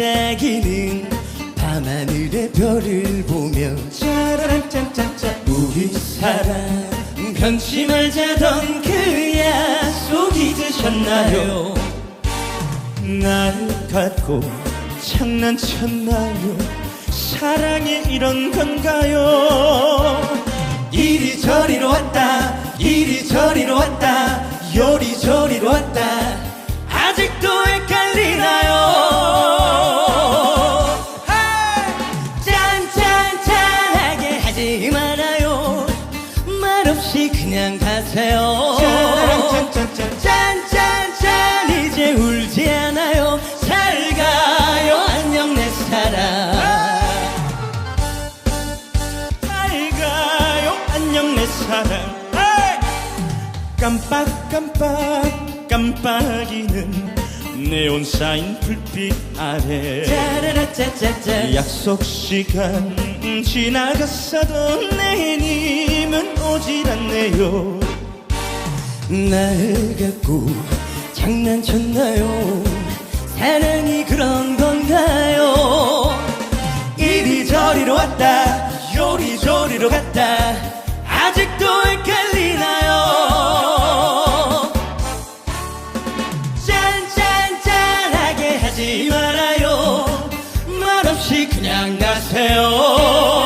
반짝이는 밤하늘의 별을 보며 짜라란 짠짠짠. 우리 사랑 변치 말자던 그 약속 잊으셨나요? 날 갖고 장난쳤나요? 사랑이 이런 건가요? 이리저리로 왔다 이리저리로 왔다 요리조리로 왔다 사랑. 깜빡깜빡 깜빡이는 네온 사인 불빛 아래. 짜라라짜짜짜. 약속 시간 지나갔어도 내님은 오질 않네요. 날 갖고 장난쳤나요? 사랑이 그런 건가요? 이리저리로 왔다 요리조리로 갔다 말아요. 말없이 그냥 가세요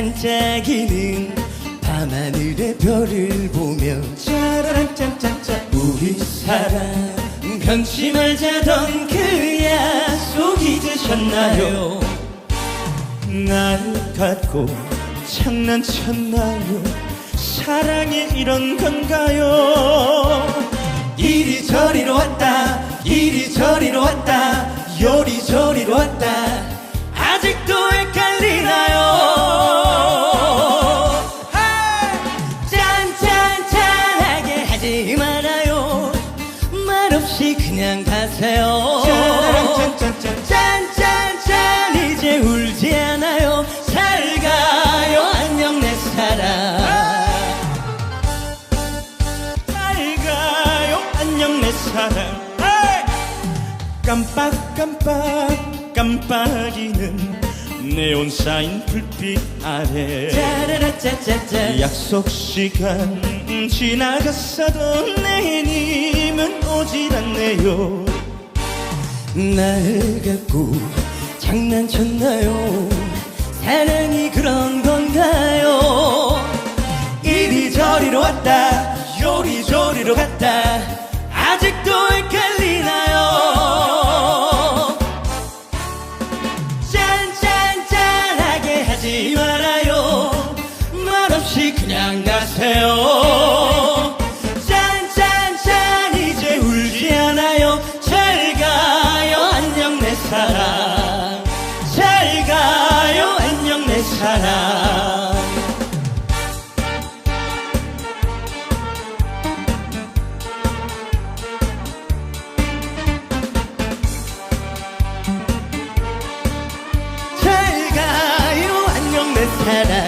반짝이는 밤하늘의 별을 보며 짜라란 짠짠짠 우리 사랑 변치 말자던 그 약속 잊으셨나요? 날 갖고 장난쳤나요? 사랑이 이런 건가요? 이리저리로 왔다 이리저리로 왔다 요리조리로 왔다 없이 그냥 가세요. 짠짠짠 이제 울지 않아요. 잘 가요. 안녕 내 사랑. 잘 가요. 안녕 내 사랑. 깜빡깜빡 깜빡이는 네온 사인 불빛 아래. 짜라라짜짜짜. 약속 시간 지나갔어도 내 님은 오질 않네요. 날 갖고 장난쳤나요? 사랑이 그런 건가요? 이리저리로 왔다 head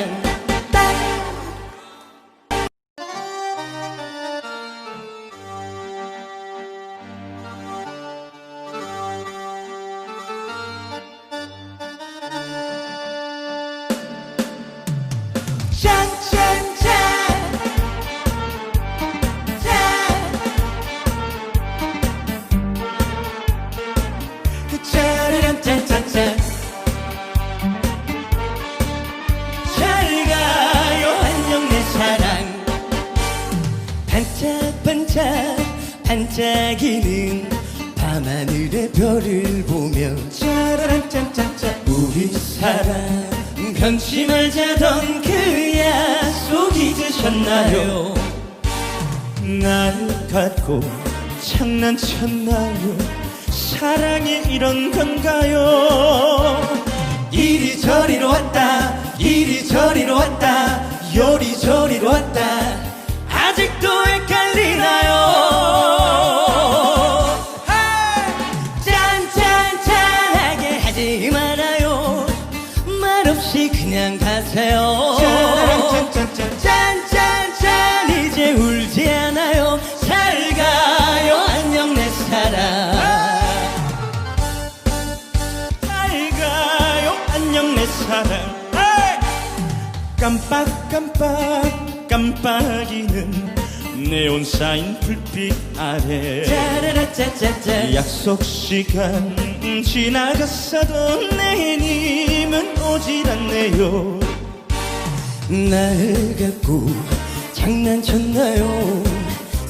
하늘의 별을 보며 짜라란 짠짠짠 우리 사랑 변치 말자던 그 약속 잊으셨나요? 날 갖고 장난쳤나요? 사랑이 이런 건가요? 이리저리로 왔다 깜빡깜빡 깜빡이는 네온 사인 불빛 아래. 짜라라짜짜짜. 약속 시간 지나갔어도 내님은 오질 않네요. 날 갖고 장난쳤나요?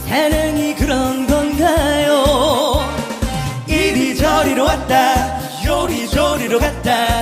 사랑이 그런 건가요? 이리저리로 왔다 요리조리로 갔다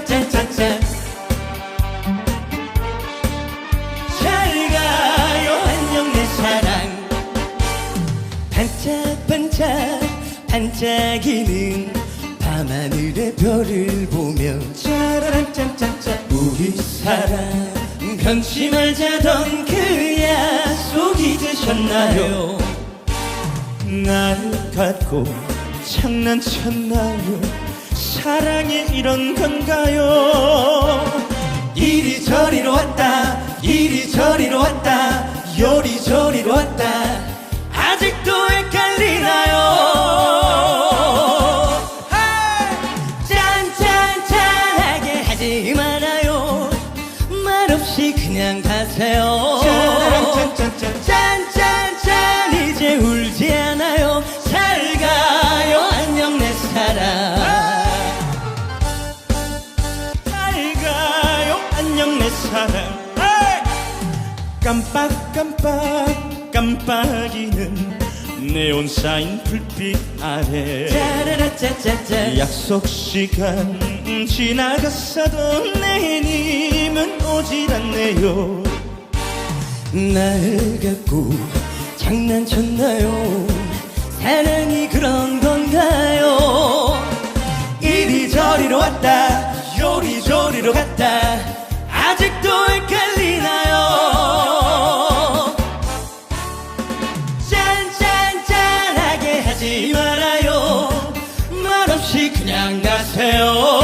짜르란 짠짠짠 잘 가요 안녕 내 사랑. 반짝반짝 반짝이는 밤하늘의 별을 보며 짜라란 짠짠짠 우리 사랑 변치 말자던 그 약속 잊으셨나요? 날 갖고 장난쳤나요 사랑이 이런 건가요? 이리저리로 왔다 이리저리로 왔다 요리조리로 왔다 사랑 깜빡깜빡 깜빡이는 네온 사인 불빛 아래 짜라라짜짜짜. 약속 시간 지나갔어도 내 님은 오질 않네요. 날 갖고 장난쳤나요? 사랑이 그런 건가요? 이리저리로 왔다 그냥 가세요.